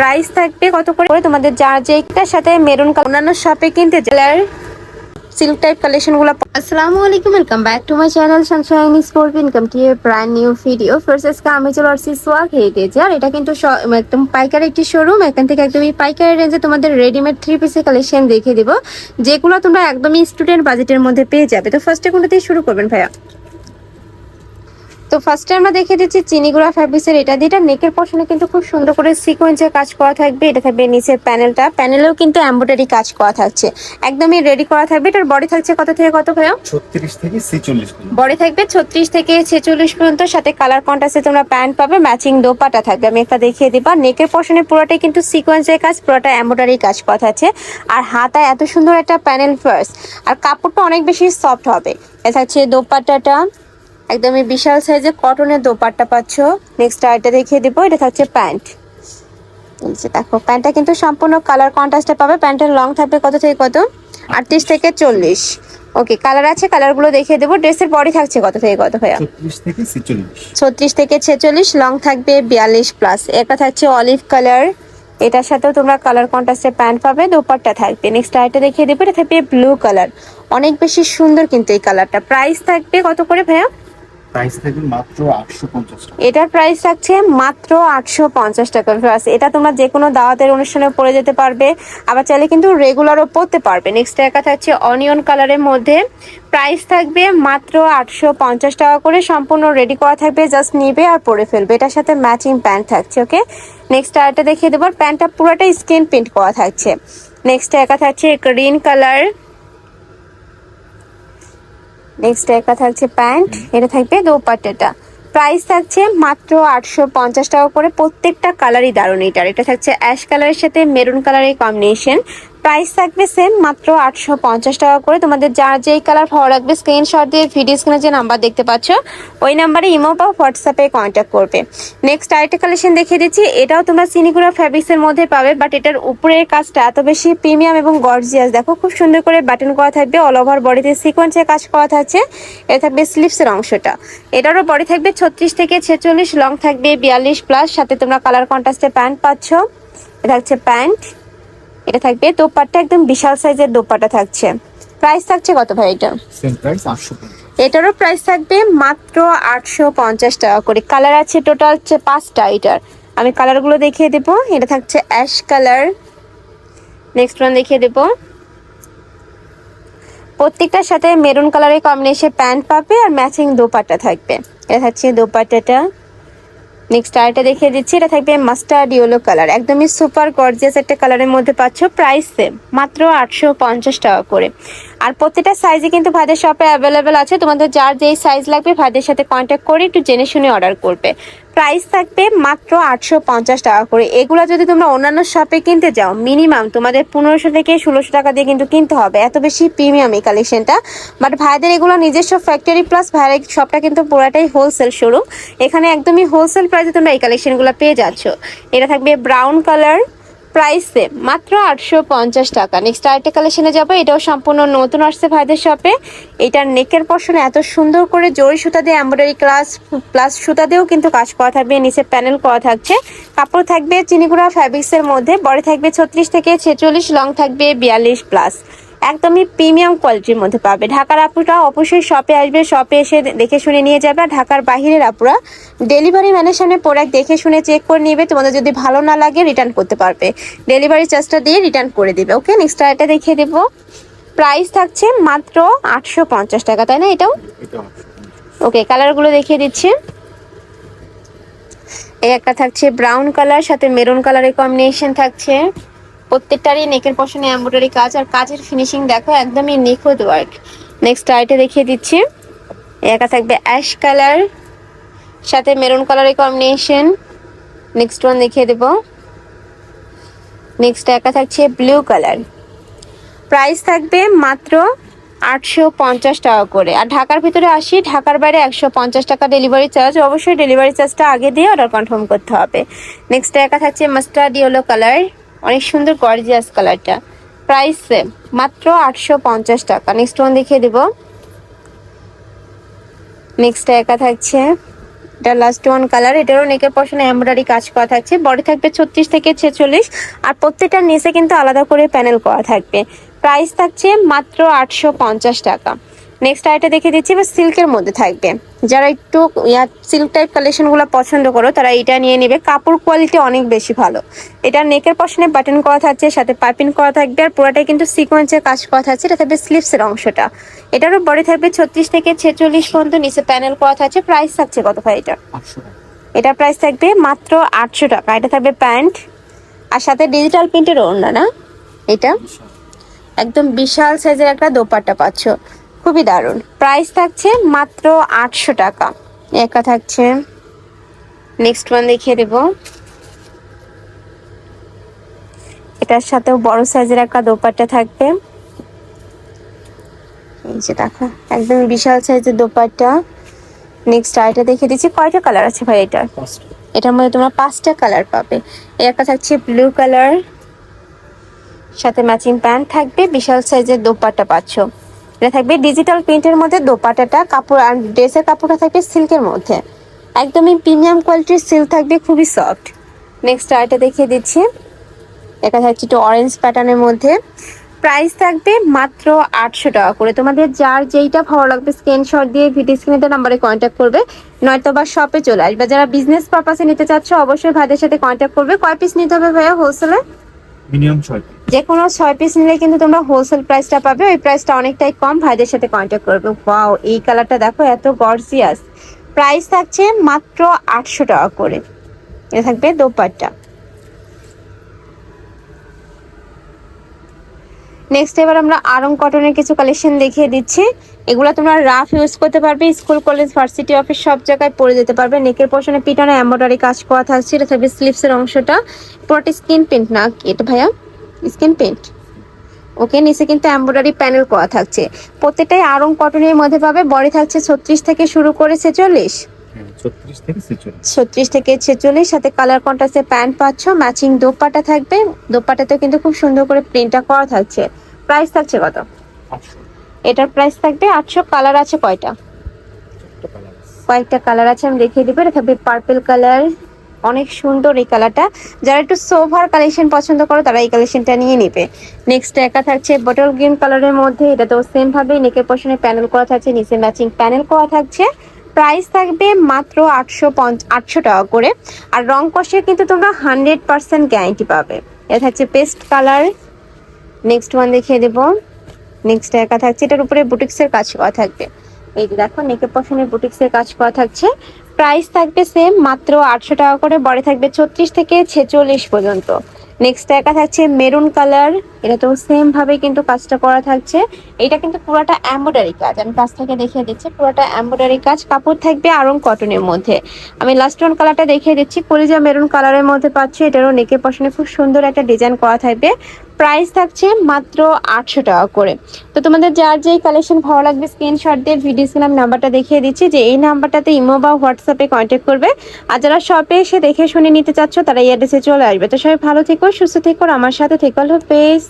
Price থাকবে কত করে? তোমাদের যার যেটার সাথে মেরুন অন্যান্য শপে কিনতে জেলার সিল্ক টাইপ কালেকশনগুলো আসসালামু আলাইকুম welcome back to my channel sunshine sport income T brand new video first আজকে আমি চলে আসছি সোয়াগ হেরিটেজ আর এটা কিন্তু একদম পাইকারি একটি শোরুম এখান থেকে একদমই পাইকারি রেঞ্জে তোমাদের রেডিমেড থ্রি পিসের কালেকশন দেখে দিব, যেগুলো তোমরা একদমই স্টুডেন্ট বাজেটের মধ্যে পেয়ে যাবে। তো ফার্স্টে কোনটা দিয়ে শুরু করবেন ভাইয়া? তো ফার্স্টে আমরা দেখে দিচ্ছি চিনিগুড়া ফ্যাব্রিক্সের এটা দিয়ে। এটা নেকের পশনে কিন্তু খুব সুন্দর করে সিকোয়েন্সের কাজ করা থাকবে। এটা থাকবে নিচের প্যানেলটা প্যানেলেও কিন্তু এমব্রয়ডারি কাজ করা থাকছে। একদমই রেডি করা থাকবে। এটার বডি থাকছে কত থেকে কত ভাইয়া? ছত্রিশ থেকে ছেচল্লিশ বডি থাকবে ছত্রিশ থেকে ছেচল্লিশ পর্যন্ত। সাথে কালার কন্ট্রাস্টে তোমরা প্যান্ট পাবে। ম্যাচিং দোপাটা থাকবে। আমি একটা দেখিয়ে দিবা। নেকের পশনে পুরোটাই কিন্তু সিকোয়েন্সের কাজ পুরোটা এমব্রয়ডারি কাজ করা আছে আর হাতায় এত সুন্দর একটা প্যানেল ফার্স্ট আর কাপড়টা অনেক বেশি সফট হবে। এ থাকছে দোপাট্টাটা একদমই বিশাল সাইজে কটনের দোপাট্টা পাচ্ছ। নেক্সট আইটা দেখিয়ে দিব এটা থাকছে প্যান্ট দেখো প্যান্টটা কিন্তু সম্পূর্ণ কালার কন্ট্রাস্টে পাবে। প্যান্টের লং থাকবে কত থেকে কত? আটত্রিশ থেকে চল্লিশ। ওকে কালার আছে কালারগুলো দেখিয়ে দেবো। ড্রেসের বডি থাকছে কত থেকে কত ভাইয়া? ছত্রিশ থেকে ছেচল্লিশ। লং থাকবে বিয়াল্লিশ প্লাস একটা থাকছে অলিভ কালার এটার সাথেও তোমরা কালার কন্ট্রাস্টের প্যান্ট পাবে দোপাট্টা থাকবে। নেক্সট আইটা দেখিয়ে দেবো এটা থাকবে ব্লু কালার অনেক বেশি সুন্দর কিন্তু এই কালারটা প্রাইস থাকবে কত করে ভাইয়া? প্রাইস থাকবে মাত্র আটশো পঞ্চাশ টাকা। এটার প্রাইস থাকছে মাত্র আটশো পঞ্চাশ টাকা প্লাস এটা তোমরা যে কোনো দাওয়াতের অনুষ্ঠানে পরে যেতে পারবে, আবার চাইলে কিন্তু রেগুলারও পরতে পারবে। নেক্সট একা থাকছে অনিয়ন কালারের মধ্যে। প্রাইস থাকবে মাত্র আটশো পঞ্চাশ টাকা করে, সম্পূর্ণ রেডি করা থাকবে জাস্ট নিবে আর পরে ফেলবে। এটার সাথে ম্যাচিং প্যান্ট থাকছে ওকে নেক্সট আরেকটা দেখিয়ে দেবো প্যান্টটা পুরোটাই স্কিন প্রিন্ট করা থাকছে। নেক্সট একা থাকছে গ্রিন কালার নেক্সট একা থাকছে প্যান্ট, এটা থাকবে দোপাট্টাটা। প্রাইস থাকছে মাত্র আটশো পঞ্চাশ টাকা করে। প্রত্যেকটা কালারই দারুণ এটার এটা থাকছে অ্যাশ কালারের সাথে মেরুন কালারের কম্বিনেশন প্রাইস থাকবে সেম মাত্র আটশো পঞ্চাশ টাকা করে। তোমাদের যার যেই কালার ভালো লাগবে স্ক্রিনশট দিয়ে ভিডিও স্ক্রিনে যে নাম্বার দেখতে পাচ্ছ, ওই নাম্বারে ইমো বা হোয়াটসঅ্যাপে কন্ট্যাক্ট করবে। নেক্সট আরেকটা কালেকশন দেখিয়ে দিচ্ছি, এটাও তোমরা সিনিগুড়া ফ্যাব্রিক্সের মধ্যে পাবে বাট এটার উপরের কাজটা এত বেশি প্রিমিয়াম এবং গর্জিয়াস দেখো, খুব সুন্দর করে বাটন করা থাকবে অল ওভার বডিতে সিকোয়েন্সের কাজ করা থাকছে এটা থাকবে স্লিপসের অংশটা। এটারও বডি থাকবে ছত্রিশ থেকে ছেচল্লিশ লং থাকবে বিয়াল্লিশ প্লাস সাথে তোমরা কালার কন্ট্রাস্টে প্যান্ট পাচ্ছ এটা হচ্ছে প্যান্ট এটা থাকবে। দোপাট্টা একদম বিশাল সাইজের দোপাট্টা থাকছে। প্রাইস থাকছে কত ভাই এটা? সেম প্রাইস আটশো পঞ্চাশ। এটারও প্রাইস থাকবে মাত্র আটশো পঞ্চাশ টাকা করে। কালার আছে টোটাল হচ্ছে পাঁচটা এটার। আমি কালারগুলো দেখিয়ে দেবো। এটা থাকছে অ্যাশ কালার নেক্সট ওয়ান দেখিয়ে দেবো। প্রত্যেকটার সাথে মেরুন কালারের কম্বিনেশন প্যান্ট পাবে আর ম্যাচিং দোপাট্টা থাকবে। এটা থাকছে দোপাট্টাটা। নেক্সট আরেকটা দেখিয়ে দিচ্ছি, এটা থাকবে মাস্টার্ড ইয়েলো কালার একদমই সুপার গর্জিয়াস একটা কালারের মধ্যে পাচ্ছ প্রাইস সেম মাত্র আটশো পঞ্চাশ টাকা করে। আর প্রত্যেকটা সাইজে কিন্তু ভাইদের শপে অ্যাভেলেবেল আছে। তোমাদের যার যেই সাইজ লাগবে ভাইদের সাথে কন্ট্যাক্ট করে একটু জেনে শুনে অর্ডার করবে। প্রাইস থাকবে মাত্র আটশো পঞ্চাশ টাকা করে। এগুলো যদি তোমরা অন্যান্য শপে কিনতে যাও মিনিমাম তোমাদের পনেরোশো থেকে ষোলোশো টাকা দিয়ে কিন্তু কিনতে হবে। এত বেশি প্রিমিয়াম এই কালেকশনটা বাট ভাইদের এগুলো নিজস্ব ফ্যাক্টরি প্লাস ভাইয়ের শপটা কিন্তু পুরাটাই হোলসেল শোরুম এখানে একদমই হোলসেল প্রাইসে তোমরা এই কালেকশনগুলো পেয়ে যাচ্ছ। এটা থাকবে ব্রাউন কালার প্রাইস সেম মাত্র আটশো পঞ্চাশ টাকা। নেক্সট আরেকটা কালেকশনে যাব, এটাও সম্পূর্ণ নতুন আসছে ভাইদের শপে এটার নেকের পশনে এত সুন্দর করে জরি সুতা দিয়ে এম্ব্রয়ডারি ক্লাস প্লাস সুতা দিয়েও কিন্তু কাজ করা থাকবে, নিচে প্যানেল করা থাকছে। কাপড় থাকবে চিনিগুড়া ফ্যাব্রিক্সের মধ্যে, বড় থাকবে ছত্রিশ থেকে ছেচল্লিশ লং থাকবে বিয়াল্লিশ প্লাস একদমই প্রিমিয়াম কোয়ালিটির মধ্যে পাবে। ঢাকার আপুরা অবশ্যই শপে আসবে শপে এসে দেখে শুনে নিয়ে যাবে। আর ঢাকার বাহিরের আপুরা ডেলিভারি ম্যানের সামনে প্রোডাক্ট দেখে শুনে চেক করে নিবে। তোমাদের যদি ভালো না লাগে রিটার্ন করতে পারবে। ডেলিভারি চার্জটা দিয়ে রিটার্ন করে দিবে ওকে নেক্সট আরেকটা দেখিয়ে দেবো প্রাইস থাকছে মাত্র আটশো পঞ্চাশ টাকা তাই না এটাও? ওকে কালারগুলো দেখিয়ে দিচ্ছি। এই একটা থাকছে ব্রাউন কালার সাথে মেরুন কালারের কম্বিনেশন থাকছে। প্রত্যেকটারই নেকের পশনে এমব্রয়ডারি কাজ আর কাজের ফিনিশিং দেখো একদমই নিখুঁত ওয়ার্ক নেক্সট আইটে দেখিয়ে দিচ্ছি। একা থাকবে অ্যাশ কালার সাথে মেরুন কালারের কম্বিনেশন নেক্সট ওয়ান দেখিয়ে দেবো। নেক্সট একা থাকছে ব্লু কালার প্রাইস থাকবে মাত্র আটশো পঞ্চাশ টাকা করে। আর ঢাকার ভিতরে আসি, ঢাকার বাইরে একশো পঞ্চাশ টাকা ডেলিভারি চার্জ অবশ্যই ডেলিভারি চার্জটা আগে দিয়ে অর্ডার কনফার্ম করতে হবে। নেক্সট একা থাকছে মাস্টার্ড ইয়েলো কালার অনেক সুন্দর গর্জিয়াস কালারটা প্রাইস সেম মাত্র আটশো পঞ্চাশ টাকা। নেক্সট ওয়ান দেখিয়ে দেবো। নেক্সট একা থাকছে। এটা লাস্ট ওয়ান কালার এটারও নেকের পশনে এমব্রয়ডারি কাজ করা থাকছে। বডি থাকবে ছত্রিশ থেকে ছেচল্লিশ। আর প্রত্যেকটার নিচে কিন্তু আলাদা করে প্যানেল করা থাকবে। প্রাইস থাকছে মাত্র আটশো পঞ্চাশ টাকা। নেক্সট আইটা দেখে দিচ্ছি বা সিল্কের মধ্যে থাকবে। যারা একটু ইয়া সিল্ক টাইপ কালেকশনগুলো পছন্দ করো তারা এটা নিয়ে নেবে। কাপড় কোয়ালিটি অনেক বেশি ভালো। এটা নেকের পশনে বাটন করা থাকছে সাথে পাইপিং করা থাকবে আর পুরোটাই কিন্তু সিকোয়েন্সের কাজ করা থাকছে এটা থাকবে স্লিপসের অংশটা। এটারও বডি থাকবে ছত্রিশ থেকে ছেচল্লিশ পর্যন্ত নিচে প্যানেল করা থাকছে প্রাইস থাকছে কত ভাই এটা? এটা প্রাইস থাকবে মাত্র আটশো টাকা। এটা থাকবে প্যান্ট আর সাথে ডিজিটাল প্রিন্টের ওড়না না? এটা? একদম বিশাল সাইজের একটা দোপাট্টা পাচ্ছ। খুবই দারুণ। প্রাইস থাকছে মাত্র আটশো টাকা। একা থাকছে। নেক্সট ওয়ান দেখিয়ে দেব। এটার সাথেও বড় সাইজের একটা দোপাট্টা থাকবে। এই যে দেখো একদম বিশাল সাইজের দোপাট্টা। নেক্সট আইটা দেখিয়ে দিচ্ছি। কয়টা কালার আছে ভাই পাঁচটা। এটার মধ্যে তোমরা পাঁচটা কালার পাবে। একটা থাকছে ব্লু কালার সাথে ম্যাচিং প্যান্ট থাকবে। বিশাল সাইজের দোপাট্টা পাচ্ছ। এটা থাকবে ডিজিটাল প্রিন্টের মধ্যে দোপাট্টাটা, কাপড় আর ড্রেসের কাপড়টা থাকবে সিল্কের মধ্যে। একদমই প্রিমিয়াম কোয়ালিটির সিল্ক থাকবে, খুবই সফট নেক্সট আরেকটা দেখিয়ে দিচ্ছি। এটা থাকছে একটু অরেঞ্জ প্যাটার্নের মধ্যে। প্রাইস থাকবে মাত্র আটশো টাকা করে। তোমাদের যার যেইটা ভালো লাগবে স্ক্রিনশট দিয়ে ভিডিও স্ক্রিনের নাম্বারে কন্ট্যাক্ট করবে। নয়তো বা শপে চলে আসবে। যারা বিজনেস পারপাসে নিতে চাচ্ছ, অবশ্যই ভাইদের সাথে কন্ট্যাক্ট করবে। কয় পিস নিতে হবে ভাইয়া হোলসেলে মিনিমাম ছয়। যে কোনো ছয় পিস নিলে কিন্তু তোমরা হোলসেল প্রাইসটা পাবে। ওই প্রাইসটা অনেকটাই কম, ভাইদের সাথে কন্ট্যাক্ট করবে। ওয়াও এই কালারটা দেখো, এত গর্জিয়াস প্রাইস থাকছে মাত্র আটশো টাকা করে। এটা থাকবে দোপাট্টা। নেক্সট এবার আমরা আরং কটনের কিছু কালেকশন দেখিয়ে দিচ্ছি। এগুলো তোমরা রাফ ইউজ করতে পারবে। স্কুল কলেজ ভার্সিটি অফিস সব জায়গায় পরে যেতে পারবে। নেকের পোর্শনে পিটানো এম্বয়ডারি কাজ করা থাকছে। এটা থাকবে স্লিপসের অংশটা। পুরোটা স্কিন প্রিন্ট না এটা ভাইয়া। স্কিন প্রিন্ট ওকে নিচে কিন্তু এমব্রয়ডারি প্যানেল করা থাকছে। প্রত্যেকটাই আরং কটনের মধ্যে পাবে বডি থাকছে ছত্রিশ থেকে শুরু করে ছেচল্লিশ। হ্যাঁ ছত্রিশ থেকে ছেচল্লিশ। সাথে কালার কন্ট্রাস্টে প্যান্ট পাচ্ছ ম্যাচিং দোপাটা থাকবে। দোপাটাতেও কিন্তু খুব সুন্দর করে প্রিন্টটা করা থাকছে। প্রাইস থাকছে কত? এটার প্রাইস থাকবে আটশো কালার আছে কয়টা? কয়েকটা কালার আছে। আমি দেখিয়ে দিবো এটা থাকবে পার্পল কালার অনেক সুন্দর এই কালারটা। যারা একটু সোভার কালেকশন পছন্দ করো, তারা এই কালেকশনটা নিয়ে নেবে। নেক্সট একা থাকছে বটল গ্রিন কালারের মধ্যে, এটা তো সেম ভাবে নেকের পশনে প্যানেল করা থাকছে, নিচে ম্যাচিং প্যানেল করা থাকছে। প্রাইস থাকবে মাত্র আটশো আটশো টাকা করে। আর রং কষে কিন্তু তোমরা হান্ড্রেড পার্সেন্ট গ্যারান্টি পাবে। এটা থাকছে পেস্ট কালার নেক্সট ওয়ান দেখিয়ে দেবো। নেক্সট একা থাকছে, এটার উপরে বুটিক্সের কাজ করা থাকবে। এই যে দেখো নেকের পশনের বুটিক্সের কাজ করা থাকছে। প্রাইস থাকবে সেম মাত্র আটশো টাকা করে, বড় থাকবে ছত্রিশ থেকে ছেচল্লিশ পর্যন্ত। নেক্সট একা থাকছে মেরুন কালার এটা তো সেম ভাবে কিন্তু কাজটা করা থাকছে। এটা কিন্তু পুরোটা এম্বয়ডারি কাজ, আমি কাছ থেকে দেখিয়ে দিচ্ছি, পুরোটা এম্বয়ডারি কাজ, কাপড় থাকবে আরং কটনের মধ্যে। আমি লাস্ট ওয়ান কালারটা দেখিয়ে দিচ্ছি কলিজা মেরুন কালারের মধ্যে পাচ্ছি, এটারও নেকের পশনে খুব সুন্দর একটা ডিজাইন করা থাকবে। প্রাইস থাকছে মাত্র আটশো টাকা করে। তো তোমাদের যার যেই কালেকশন ভালো লাগবে স্ক্রিনশট দিয়ে ভিডিও স্ক্রিন নাম্বারটা দেখিয়ে দিচ্ছি যে এই নাম্বারটাতে ইমো বা হোয়াটসঅ্যাপে কন্ট্যাক্ট করবে। আর যারা শপে এসে দেখে শুনে নিতে চাচ্ছ, তারা এই অ্যাড্রেসে চলে আসবে। তো সবাই ভালো থেকো, সুস্থ থেকো আমার সাথে থেকো হলো পেজ